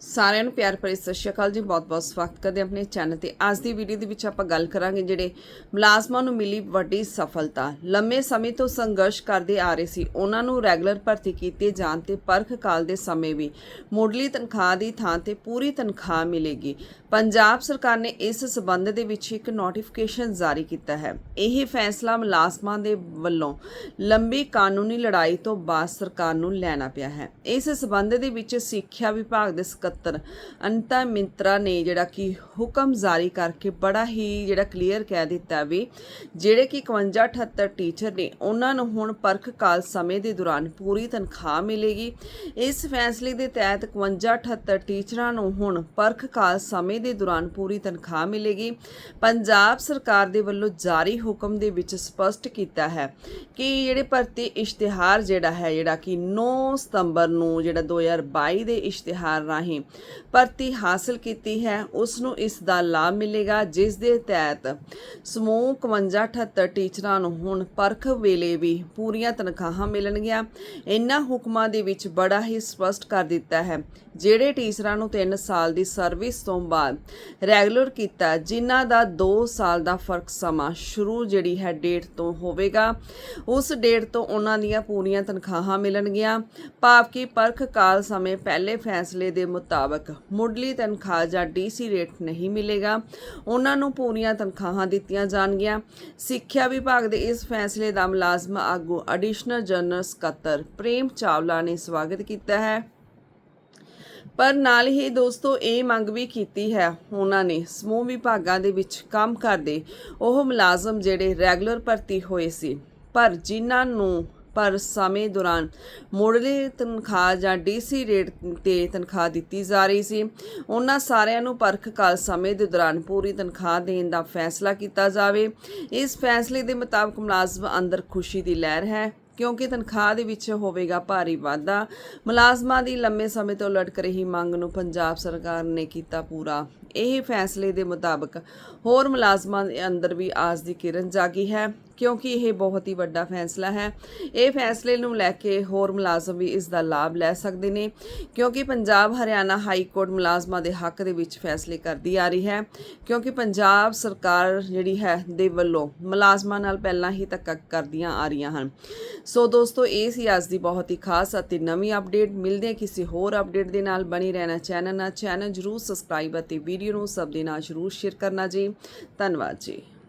ਸਾਰਿਆਂ ਨੂੰ ਪਿਆਰ ਭਰੀ ਸਤਿ ਸ਼੍ਰੀ ਅਕਾਲ ਜੀ, ਬਹੁਤ-ਬਹੁਤ ਸਵਾਗਤ ਕਰਦੇ ਆਪਣੇ ਚੈਨਲ ਤੇ। ਅੱਜ ਦੀ ਵੀਡੀਓ ਦੇ ਵਿੱਚ ਆਪਾਂ ਗੱਲ ਕਰਾਂਗੇ ਜਿਹੜੇ ਮੁਲਾਜ਼ਮਾਂ ਨੂੰ ਮਿਲੀ ਵੱਡੀ ਸਫਲਤਾ। ਲੰਮੇ ਸਮੇਂ ਤੋਂ ਸੰਘਰਸ਼ ਕਰਦੇ ਆ ਰਹੇ ਸੀ। ਉਹਨਾਂ ਨੂੰ ਰੈਗੂਲਰ ਭਰਤੀ ਕੀਤੇ ਜਾਣ ਤੇ ਪਰਖ ਕਾਲ ਦੇ ਸਮੇਂ ਵੀ ਮੁੱਢਲੀ ਤਨਖਾਹ ਦੀ ਥਾਂ ਤੇ ਪੂਰੀ ਤਨਖਾਹ ਮਿਲੇਗੀ। ਪੰਜਾਬ ਸਰਕਾਰ ਨੇ ਇਸ ਸਬੰਧ ਦੇ ਵਿੱਚ ਇੱਕ ਨੋਟੀਫਿਕੇਸ਼ਨ ਜਾਰੀ ਕੀਤਾ ਹੈ। ਇਹ ਫੈਸਲਾ ਮੁਲਾਜ਼ਮਾਂ ਦੇ ਵੱਲੋਂ ਲੰਬੀ ਕਾਨੂੰਨੀ ਲੜਾਈ ਤੋਂ ਬਾਅਦ ਸਰਕਾਰ ਨੂੰ ਲੈਣਾ ਪਿਆ ਹੈ। ਇਸ ਸਬੰਧ ਦੇ ਵਿੱਚ ਸਿੱਖਿਆ ਵਿਭਾਗ ਦੇ ਸਕੱਤਰ ਅਨਤਾ ਮਿੰਤਰਾ ਨੇ ਜਿਹੜਾ ਕਿ ਹੁਕਮ ਜਾਰੀ ਕਰਕੇ ਬੜਾ ਹੀ ਜਿਹੜਾ ਕਲੀਅਰ ਕਹਿ ਦਿੱਤਾ ਵੀ, ਜਿਹੜੇ ਕਿ 51 78 ਟੀਚਰ ਨੇ, ਉਹਨਾਂ ਨੂੰ ਹੁਣ ਪਰਖ ਕਾਲ ਸਮੇਂ ਦੇ ਦੌਰਾਨ ਪੂਰੀ ਤਨਖਾਹ ਮਿਲੇਗੀ। ਇਸ ਫੈਸਲੇ ਦੇ ਤਹਿਤ 51 78 ਟੀਚਰਾਂ ਨੂੰ ਹੁਣ ਪਰਖ ਕਾਲ ਸਮੇਂ ਦੇ ਦੌਰਾਨ ਪੂਰੀ ਤਨਖਾਹ ਮਿਲੇਗੀ। ਪੰਜਾਬ ਸਰਕਾਰ ਦੇ ਵੱਲੋਂ ਜਾਰੀ ਹੁਕਮ ਦੇ ਵਿੱਚ ਸਪਸ਼ਟ ਕੀਤਾ ਹੈ ਕਿ ਜਿਹੜੇ ਭਰਤੀ ਇਸ਼ਤਿਹਾਰ ਜਿਹੜਾ ਹੈ, ਜਿਹੜਾ ਕਿ 9 ਸਤੰਬਰ ਨੂੰ ਜਿਹੜਾ 2022 ਦੇ ਇਸ਼ਤਿਹਾਰ ਰਾਹੀਂ ਭਰਤੀ ਹਾਸਲ ਕੀਤੀ ਹੈ। ਉਸ ਨੂੰ ਇਸ ਦਾ ਲਾਭ ਮਿਲੇਗਾ, ਜਿਸ ਦੇ ਤਹਿਤ ਸਮੂਹ 51 78 ਟੀਚਰਾਂ ਨੂੰ ਹੁਣ ਪਰਖ ਵੇਲੇ ਵੀ ਪੂਰੀਆਂ ਤਨਖਾਹਾਂ ਮਿਲਣਗੀਆਂ। ਇਹਨਾਂ ਹੁਕਮਾਂ ਦੇ ਵਿੱਚ ਬੜਾ ਹੀ ਸਪਸ਼ਟ ਕਰ ਦਿੱਤਾ ਹੈ, ਜਿਹੜੇ ਟੀਚਰਾਂ ਨੂੰ 3 ਸਾਲ ਦੀ ਸਰਵਿਸ ਤੋਂ ਬਾਅਦ ਰੈਗੂਲਰ ਕੀਤਾ, ਜਿਨ੍ਹਾਂ ਦਾ 2 ਸਾਲ ਦਾ ਫ਼ਰਕ ਸਮਾਂ ਸ਼ੁਰੂ ਜਿਹੜੀ ਹੈ ਡੇਟ ਤੋਂ ਹੋਵੇਗਾ, ਉਸ ਡੇਟ ਤੋਂ ਉਹਨਾਂ ਦੀਆਂ ਪੂਰੀਆਂ ਤਨਖਾਹਾਂ ਮਿਲਣਗੀਆਂ। ਭਾਵ ਕਿ ਪਰਖ ਕਾਲ ਸਮੇਂ ਪਹਿਲੇ ਫੈਸਲੇ ਦੇ ਮੁਤਾਬਕ ਮੁੱਢਲੀ ਤਨਖਾਹ ਜਾਂ ਡੀਸੀ ਰੇਟ ਨਹੀਂ ਮਿਲੇਗਾ। ਉਹਨਾਂ ਨੂੰ ਪੂਰੀਆਂ ਤਨਖਾਹਾਂ ਦਿੱਤੀਆਂ ਜਾਣਗੀਆਂ। ਸਿੱਖਿਆ ਵਿਭਾਗ ਦੇ ਇਸ ਫੈਸਲੇ ਦਾ ਮੁਲਾਜ਼ਮ ਆਗੂ ਐਡੀਸ਼ਨਲ ਜਨਰਲ ਸਕੱਤਰ ਪ੍ਰੇਮ ਚਾਵਲਾ ਨੇ ਸਵਾਗਤ ਕੀਤਾ ਹੈ। ਪਰ ਨਾਲ ਹੀ ਦੋਸਤੋ, ਇਹ ਮੰਗ ਵੀ ਕੀਤੀ ਹੈ। ਉਹਨਾਂ ਨੇ ਸਮੂਹ ਵਿਭਾਗਾਂ ਦੇ ਵਿੱਚ ਕੰਮ ਕਰਦੇ ਉਹ ਮੁਲਾਜ਼ਮ ਜਿਹੜੇ ਰੈਗੂਲਰ ਭਰਤੀ ਹੋਏ ਸੀ। ਪਰ ਜਿਨ੍ਹਾਂ ਨੂੰ ਪਰ ਸਮੇਂ ਦੌਰਾਨ ਮੁੱਢਲੀ ਤਨਖਾਹ ਜਾਂ ਡੀਸੀ ਰੇਟ ਤੇ ਤਨਖਾਹ ਦਿੱਤੀ ਜਾ ਰਹੀ ਸੀ। ਉਹਨਾਂ ਸਾਰਿਆਂ ਨੂੰ ਪਰਖ ਕਾਲ ਸਮੇਂ ਦੇ ਦੌਰਾਨ ਪੂਰੀ ਤਨਖਾਹ ਦੇਣ ਦਾ ਫੈਸਲਾ ਕੀਤਾ ਜਾਵੇ। ਇਸ ਫੈਸਲੇ ਦੇ ਮੁਤਾਬਕ ਮੁਲਾਜ਼ਮ ਅੰਦਰ ਖੁਸ਼ੀ ਦੀ ਲਹਿਰ ਹੈ, ਕਿਉਂਕਿ ਤਨਖਾਹ ਦੇ ਵਿੱਚ ਹੋਵੇਗਾ ਭਾਰੀ ਵਾਧਾ। ਮੁਲਾਜ਼ਮਾਂ ਦੀ ਲੰਮੇ ਸਮੇਂ ਤੋਂ ਲਟਕ ਰਹੀ ਮੰਗ ਨੂੰ ਪੰਜਾਬ ਸਰਕਾਰ ਨੇ ਕੀਤਾ ਪੂਰਾ। ਇਹ ਫੈਸਲੇ ਦੇ ਮੁਤਾਬਕ ਹੋਰ ਮੁਲਾਜ਼ਮਾਂ ਦੇ ਅੰਦਰ ਵੀ ਆਸ ਦੀ ਕਿਰਨ ਜਾਗੀ ਹੈ। ਕਿਉਂਕਿ ਇਹ ਬਹੁਤ ਹੀ ਵੱਡਾ ਫੈਸਲਾ ਹੈ। ਇਹ ਫੈਸਲੇ ਨੂੰ ਲੈ ਕੇ ਹੋਰ ਮੁਲਾਜ਼ਮ ਵੀ ਇਸ ਦਾ ਲਾਭ ਲੈ ਸਕਦੇ ਨੇ, ਕਿਉਂਕਿ ਪੰਜਾਬ ਹਰਿਆਣਾ ਹਾਈ ਕੋਰਟ ਮੁਲਾਜ਼ਮਾਂ ਦੇ ਹੱਕ ਦੇ ਵਿੱਚ ਫੈਸਲੇ ਕਰਦੀ ਆ ਰਹੀ ਹੈ। ਕਿਉਂਕਿ ਪੰਜਾਬ ਸਰਕਾਰ ਜਿਹੜੀ ਹੈ, ਦੇ ਵੱਲੋਂ ਮੁਲਾਜ਼ਮਾਂ ਨਾਲ ਪਹਿਲਾਂ ਹੀ ਧੱਕਾ ਕਰਦੀਆਂ ਆ ਰਹੀਆਂ ਹਨ। ਸੋ ਦੋਸਤੋ, ਇਹ ਸੀ ਅੱਜ ਦੀ ਬਹੁਤ ਹੀ ਖਾਸ ਅਤੇ ਨਵੀਂ ਅਪਡੇਟ। ਮਿਲਦੇ ਹਾਂ ਕਿਸੇ ਹੋਰ ਅਪਡੇਟ ਦੇ ਨਾਲ। ਬਣੀ ਰਹਿਣਾ ਚੈਨਲ ਨਾਲ। ਚੈਨਲ ਜਰੂਰ ਸਬਸਕ੍ਰਾਈਬ ਅਤੇ ਵੀਡੀਓ ਨੂੰ ਸਭ ਦੇ ਨਾਲ ਜਰੂਰ ਸ਼ੇਅਰ ਕਰਨਾ ਜੀ। ਧੰਨਵਾਦ ਜੀ।